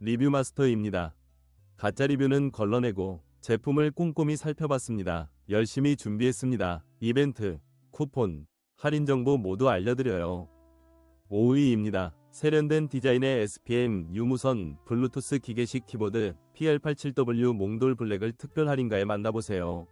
리뷰 마스터입니다. 가짜 리뷰는 걸러내고 제품을 꼼꼼히 살펴봤습니다. 열심히 준비했습니다. 이벤트, 쿠폰, 할인 정보 모두 알려드려요. 5위입니다. 세련된 디자인의 SPM 유무선 블루투스 기계식 키보드 PL87W 몽돌 블랙을 특별 할인가에 만나보세요.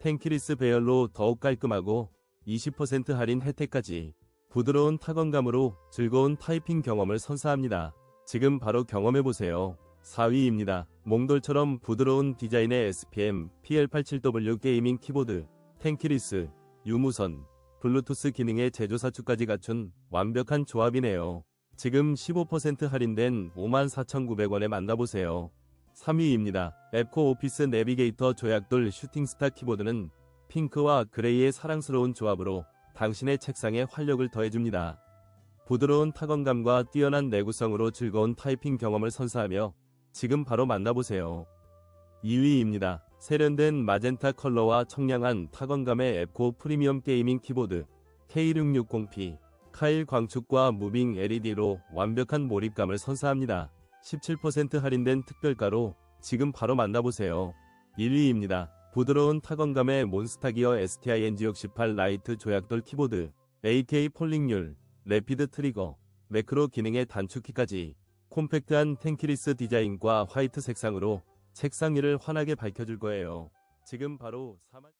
텐키리스 배열로 더욱 깔끔하고 20% 할인 혜택까지 부드러운 타건감으로 즐거운 타이핑 경험을 선사합니다. 지금 바로 경험해보세요. 4위입니다. 몽돌처럼 부드러운 디자인의 SPM PL87W 게이밍 키보드 텐키리스 유무선 블루투스 기능의 제조사축까지 갖춘 완벽한 조합이네요. 지금 15% 할인된 54,900원에 만나보세요. 3위입니다. 앱코 오피스 내비게이터 조약돌 슈팅스타 키보드는 핑크와 그레이의 사랑스러운 조합으로 당신의 책상에 활력을 더해줍니다. 부드러운 타건감과 뛰어난 내구성으로 즐거운 타이핑 경험을 선사하며 지금 바로 만나보세요. 2위입니다. 세련된 마젠타 컬러와 청량한 타건감의 앱코 프리미엄 게이밍 키보드 K660P 카일 광축과 무빙 LED로 완벽한 몰입감을 선사합니다. 17% 할인된 특별가로 지금 바로 만나보세요. 1위입니다. 부드러운 타건감의 몬스타기어 STI NG68 라이트 조약돌 키보드 AK 폴링률 래피드 트리거 매크로 기능의 단축키까지 콤팩트한 텐키리스 디자인과 화이트 색상으로 책상 위를 환하게 밝혀줄 거예요. 지금 바로 4만...